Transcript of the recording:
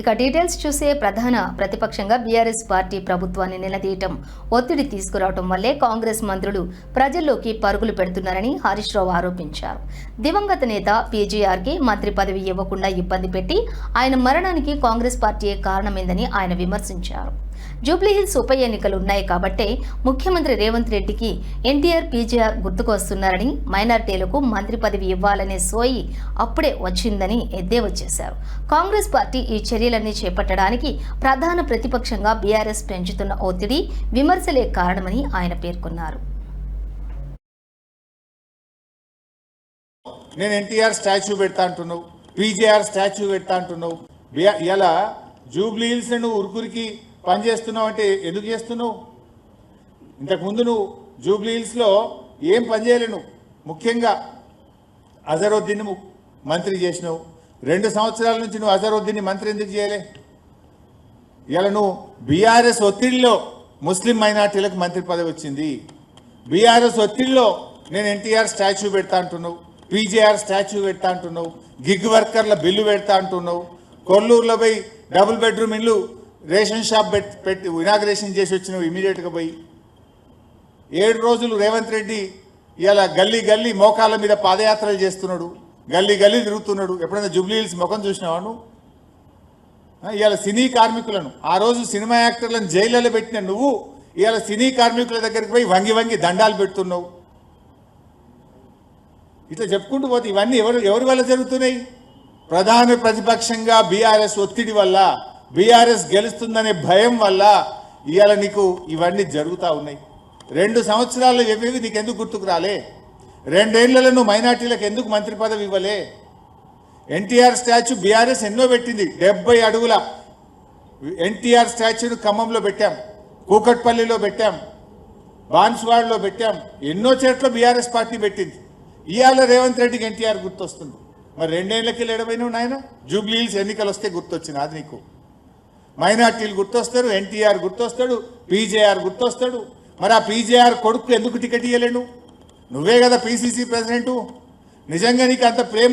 ఇక డీటెయిల్స్ చూసే ప్రధాన ప్రతిపక్షంగా బీఆర్ఎస్ పార్టీ ప్రభుత్వాన్ని నిలదీయటం ఒత్తిడి తీసుకురావటం వల్లే కాంగ్రెస్ మంత్రులు ప్రజల్లోకి పరుగులు పెడుతున్నారని హరీష్ రావు ఆరోపించారు. దివంగత నేత పీజీఆర్కి మంత్రి పదవి ఇవ్వకుండా ఇబ్బంది పెట్టి ఆయన మరణానికి కాంగ్రెస్ పార్టీయే కారణమైందని ఆయన విమర్శించారు. జూబ్లీహిల్స్ ఉప ఎన్నికలు ఉన్నాయి కాబట్టే ముఖ్యమంత్రి రేవంత్ రెడ్డికి ఎన్టీఆర్ పీజీఆర్ గుర్తుకొస్తున్నారని మైనార్టీలకు మంత్రి పదవి ఇవ్వాలనే సోయి అప్పుడే వచ్చిందని ఎద్దేవా చేశారు. కాంగ్రెస్ పార్టీ ఈ చర్య చర్యలన్నీ చేపట్టడానికి ప్రధాన ప్రతిపక్షంగా బీఆర్ఎస్ పెంచుతున్న ఒత్తిడి విమర్శలే కారణమని ఆయన పేర్కొన్నారు. నేను ఎన్టీఆర్ స్టాచ్యూ పెడతా అంటున్నావు పీజేఆర్ స్టాచ్యూ పెడతా అంటున్నావు. ఇలా జూబ్లీ హిల్స్ నువ్వు ఉరుకురికి పని చేస్తున్నావు అంటే ఎందుకు చేస్తున్నావు? ఇంతకుముందు నువ్వు జూబ్లీ హిల్స్లో ఏం పని చేయలేను. ముఖ్యంగా అజరుద్దీన్ మంత్రి చేసినావు. రెండు సంవత్సరాల నుంచి నువ్వు అజరుద్దీన్ మంత్రి ఎందుకు చేయలే? ఇలా నువ్వు బీఆర్ఎస్ ఒత్తిడిలో ముస్లిం మైనార్టీలకు మంత్రి పదవి వచ్చింది. బీఆర్ఎస్ ఒత్తిడిలో నేను ఎన్టీఆర్ స్టాచ్యూ పెడతా అంటున్నావు పీజేఆర్ స్టాచ్యూ పెడతా అంటున్నావు గిగ్ వర్కర్ల బిల్లు పెడతా అంటున్నావు. కొల్లూరులో పోయి డబుల్ బెడ్రూమ్ ఇల్లు రేషన్ షాప్ పెట్టి పెట్టి ఇనాగ్రేషన్ చేసి వచ్చినావు ఇమీడియట్గా పోయి. ఏడు రోజులు రేవంత్ రెడ్డి ఇలా గల్లీ గల్లీ మోకాళ్ళ మీద పాదయాత్రలు చేస్తున్నాడు. గల్లీ గల్లీ తిరుగుతున్నాడు. ఎప్పుడైనా జూబ్లీ హిల్స్ ముఖం చూసినావా నువ్వు? ఇవాళ సినీ కార్మికులను ఆ రోజు సినిమా యాక్టర్లను జైళ్ళలో పెట్టిన నువ్వు ఇవాళ సినీ కార్మికుల దగ్గరికి పోయి వంగి వంగి దండాలు పెడుతున్నావు. ఇట్లా చెప్పుకుంటూ పోతే ఇవన్నీ ఎవరు ఎవరి వల్ల జరుగుతున్నాయి? ప్రధాన ప్రతిపక్షంగా బీఆర్ఎస్ ఒత్తిడి వల్ల బీఆర్ఎస్ గెలుస్తుందనే భయం వల్ల ఇవాళ నీకు ఇవన్నీ జరుగుతూ ఉన్నాయి. రెండు సంవత్సరాలు ఏవేవి నీకు ఎందుకు గుర్తుకు రాలే? రెండేళ్ళలో నువ్వు మైనార్టీలకు ఎందుకు మంత్రి పదవి ఇవ్వలే? ఎన్టీఆర్ స్టాచ్యూ బీఆర్ఎస్ ఎన్నో పెట్టింది డెబ్బై అడుగుల. ఎన్టీఆర్ స్టాచ్యూను ఖమ్మంలో పెట్టాం కూకట్పల్లిలో పెట్టాం బాన్స్వాడలో పెట్టాం ఎన్నో చోట్ల బీఆర్ఎస్ పార్టీ పెట్టింది. ఇవాళ రేవంత్ రెడ్డికి ఎన్టీఆర్ గుర్తొస్తుంది. మరి రెండేళ్ళకి ఎడపోయినావు నాయన? జూబ్లీహిల్స్ ఎన్నికలు వస్తే గుర్తొచ్చింది అది నీకు? మైనార్టీలు గుర్తొస్తారు ఎన్టీఆర్ గుర్తొస్తాడు పీజేఆర్ గుర్తొస్తాడు. మరి ఆ పీజేఆర్ కొడుకు ఎందుకు టికెట్ ఇవ్వలేను నువ్వే కదా పీసీసీ ప్రెసిడెంటు. నిజంగా నీకు అంత ప్రేమ